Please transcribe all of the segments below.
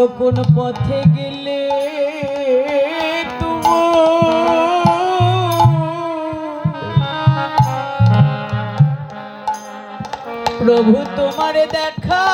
বলো কোন পথে গেলে প্রভু তোমার দেখা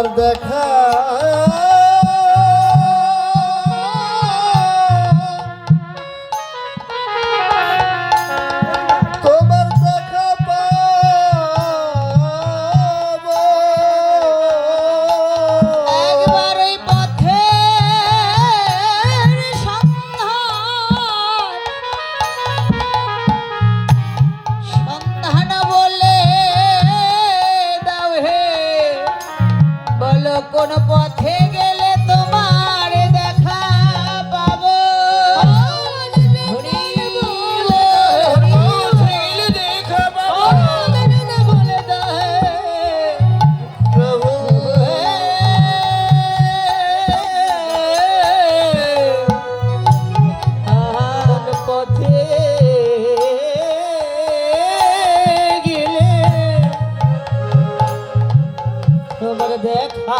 তোমার তোমার দেখা তাহলে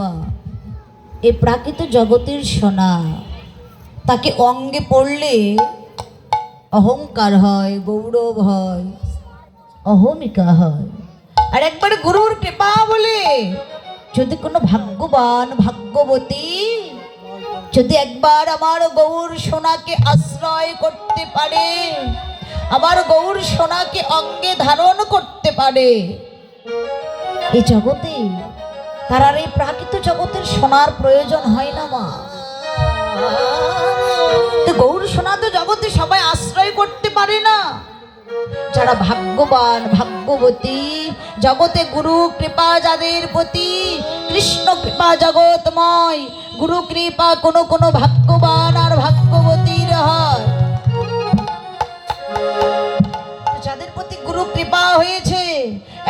মা এই প্রাকৃত জগতের সোনা, তাকে অঙ্গে পড়লে অহংকার হয়, গৌরব হয়, অহমিকা হয়। আর একবার গুরুর কৃপা বলে যদি কোনো ভাগ্যবান ভাগ্যবতী যদি একবার আমার গৌর সোনাকে আশ্রয় করতে পারে, আমার গৌর সোনাকে অঙ্গে ধারণ করতে পারে এই জগতে তার আর এই প্রাকৃত জগতের সোনার প্রয়োজন হয় না মা। তো গৌর সোনা তো জগতে সবাই আশ্রয় করতে পারে না। যারা ভাগ্যবান, ভাগ্যবতী, জগতে গুরু কৃপা যাদের প্রতি, কৃষ্ণ কৃপা জগৎময়, গুরু কৃপা কোনো কোনো ভাগ্যবান আর ভাগ্যবতীর হয়। যাদের প্রতি গুরু কৃপা হয়েছে,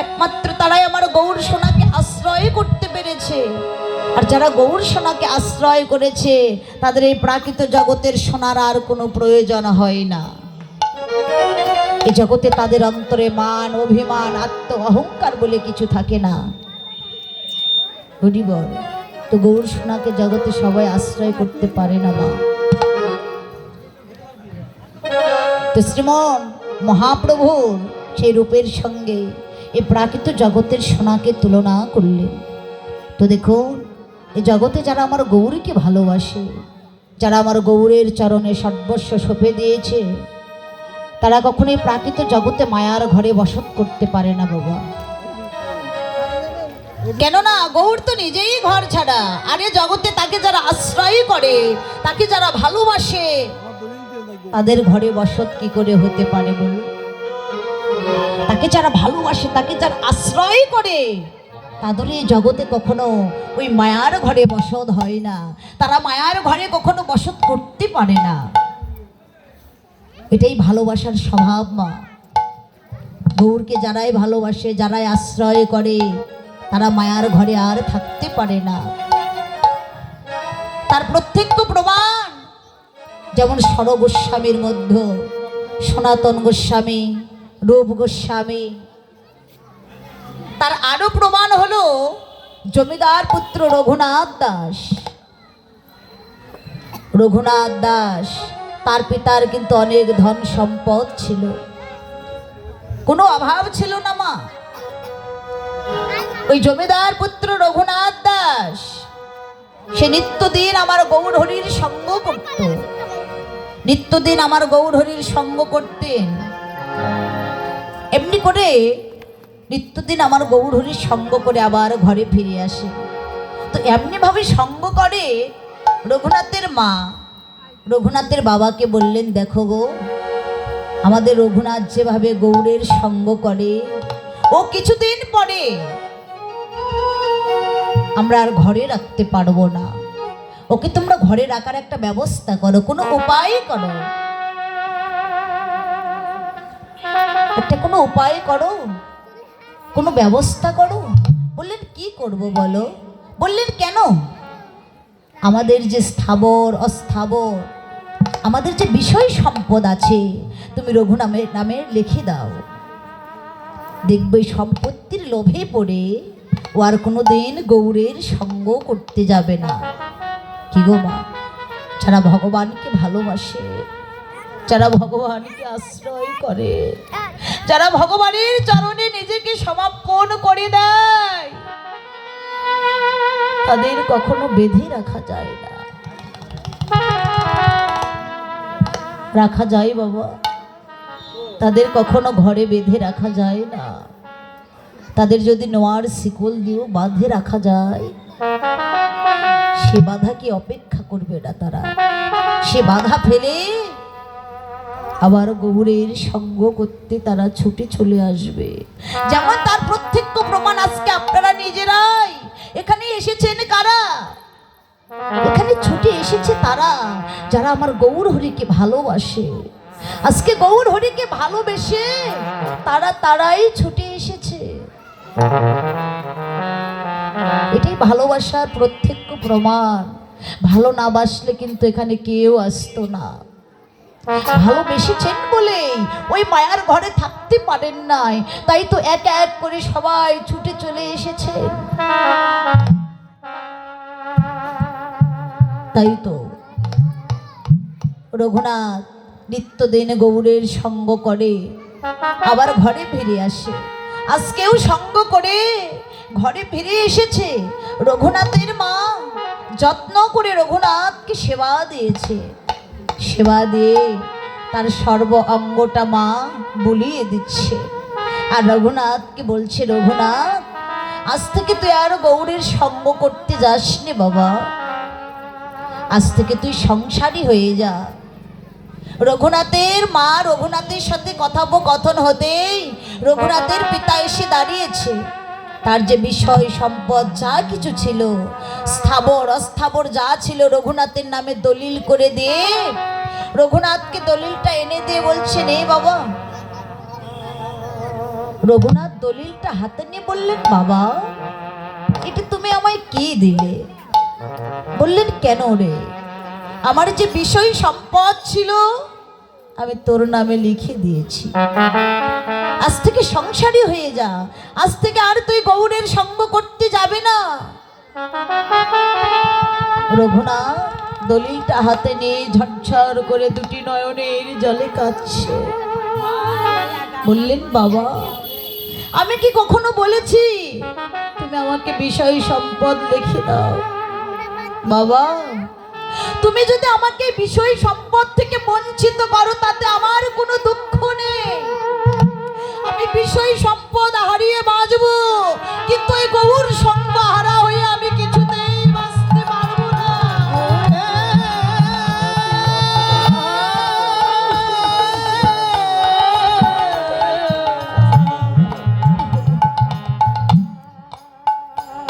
একমাত্র তারাই আমার গৌর সোনাকে আশ্রয় করতে পেরেছে। আর যারা গৌর সোনাকে আশ্রয় করেছে, তাদের এই প্রাকৃত জগতের সোনার আর কোনো প্রয়োজন হয় না। এই জগতে তাদের অন্তরে মান, অভিমান, আত্ম, অহংকার বলে কিছু থাকে না। হরি বল তো গৌর সোনাকে জগতে সবাই আশ্রয় করতে পারে না মা। তো শ্রীমন মহাপ্রভুর সেই রূপের সঙ্গে এ প্রাকৃত জগতের সোনাকে তুলনা করলেন। তো দেখুন, এই জগতে যারা আমার গৌরীকে ভালোবাসে, যারা আমার গৌরের চরণে সর্বস্ব সঁপে দিয়েছে তারা কখনোই প্রাকৃত জগতে মায়ার ঘরে বসত করতে পারে না বাবা। কেননা গৌর তো নিজেই ঘর ছাড়া, আরে জগতে তাকে যারা আশ্রয় করে, তাকে যারা ভালোবাসে, তাদের ঘরে বসত কি করে হতে পারে বলুন? তাকে যারা ভালোবাসে, তাকে যারা আশ্রয় করে, তাদের এই জগতে কখনো ওই মায়ার ঘরে বসত হয় না। তারা মায়ার ঘরে কখনো বসত করতে পারে না। এটাই ভালোবাসার স্বভাব, মা। গৌরকে যারাই ভালোবাসে, যারাই আশ্রয় করে, তারা মায়ার ঘরে আর থাকতে পারে না। তার প্রত্যক্ষ প্রমাণ, যেমন সর গোস্বামীর মধ্যে, সনাতন গোস্বামী, রূপ গোস্বামী। তার আরও প্রমাণ হলো জমিদার পুত্র রঘুনাথ দাস। রঘুনাথ দাস তার পিতার কিন্তু অনেক ধন সম্পদ ছিল। কোনো অভাব ছিল না, মা। ওই জমিদার পুত্র রঘুনাথ দাস, সে নিত্যদিন আমার গৌর হরির সঙ্গ করত। নিত্যদিন আমার গৌর হরির সঙ্গ করতেন। এমনি করে নিত্যদিন আমার গৌর হরির সঙ্গ করে আবার ঘরে ফিরে আসে। তো এমনিভাবে সঙ্গ করে রঘুনাথের মা। রঘুনাথের বাবাকে বললেন, দেখো গো, আমাদের রঘুনাথ যেভাবে গৌরের সঙ্গ করে, ও কিছুদিন পরে আমরা আর ঘরে রাখতে পারব না। ওকে তোমরা ঘরে রাখার একটা ব্যবস্থা করো, কোনো উপায় করো। একটা কোনো উপায় করো, কোনো ব্যবস্থা করো। বললেন, কি করব বলো? বললেন, কেন? আমাদের যে স্থাবর, অস্থাবর, আমাদের যে বিষয় সম্পদ আছে, তুমি রঘু নামের নামে লিখে দাও। দেখবে সম্পত্তির লোভে পড়ে ও আর কোনো দিন গৌরের সঙ্গ করতে যাবে না। কি গো মা? যারা ভগবানকে ভালোবাসে, যারা ভগবানকে আশ্রয় করে, যারা ভগবানের চরণে নিজেকে সমাপন করে দেয় তাদের কখনো বেঁধে রাখা যায় না। রাখা যায় বাবা। তাদের কখনো ঘরে বেঁধে রাখা যায় না। তাদের যদি নোয়ার শিকল দিয়েও বাঁধে রাখা যায়, সে বাধা কি অপেক্ষা করবে না তারা? সে বাধা ফেলে আবার গৌরের সঙ্গ করতে তারা ছুটে চলে আসবে। যেমন তার প্রত্যক্ষ প্রমাণ আজকে আপনারা নিজেরাই। এখানে এসেছেন কারা? এখানে ছুটে এসেছে তারা যারা আমার গৌর হরিকে ভালোবাসে। আজকে গৌর হরিকে ভালোবেসে তারা তারাই ছুটে এসেছে। এটাই ভালোবাসার প্রত্যক্ষ প্রমাণ। ভালো না বাসলে কিন্তু এখানে কেউ আসতো না। ভালোবেসেছেন বলেই ওই মায়ার ঘরে থাকতে পারেন নাই। তাই তো এক এক করে সবাই ছুটে চলে এসেছেন। তাই তো রঘুনাথ নিত্যদিন গৌরের সঙ্গ করে আবার ঘরে ফিরে আসে। আজকেও সঙ্গ করে ঘরে ফিরে এসেছে। রঘুনাথের মা যত্ন করে রঘুনাথকে সেবা দিয়েছে। সেবা দিয়ে তার সর্ব অঙ্গটা মা বুলিয়ে দিচ্ছে। আর রঘুনাথকে বলছে, রঘুনাথ, আজ থেকে তুই আর গৌরের সঙ্গ করতে যাসনি বাবা। আজ থেকে তুই সংসারী হয়ে যা। রঘুনাথের মা রঘুনাথের সাথে কথোপকথন হতেই রঘুনাথের পিতা এসে দাঁড়িয়েছে। তার যে বিষয়, সম্পদ, যা কিছু ছিল, স্থাবর, অস্থাবর যা ছিল, রঘুনাথের নামে দলিল করে দিয়ে রঘুনাথকে দলিলটা এনে দিয়ে বলছে, নে বাবা। রঘুনাথ দলিলটা হাতে নিয়ে বললেন, বাবা, এটা তুমি আমায় কি দিলে? বললেন, কেন রে? আমার যে বিষয়, সম্পদ ছিল, আমি তোর নামে লিখে দিয়েছি। আজ থেকে সংসারী হয়ে যা। আজ থেকে আর তুই গৌরের সঙ্গ করতে যাবে না। রঘুনাথ, দলিলটা হাতে নিয়ে ঝরঝর করে দুটি নয়নের জলে কাঁদছে। বললেন, বাবা, আমি কি কখনো বলেছি? তুমি আমাকে বিষয় সম্পদ লিখে দাও। বাবা, তুমি যদি আমাকে বিষয় সম্পদ থেকে বঞ্চিত করো, তাতে আমার কোনো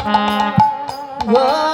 গো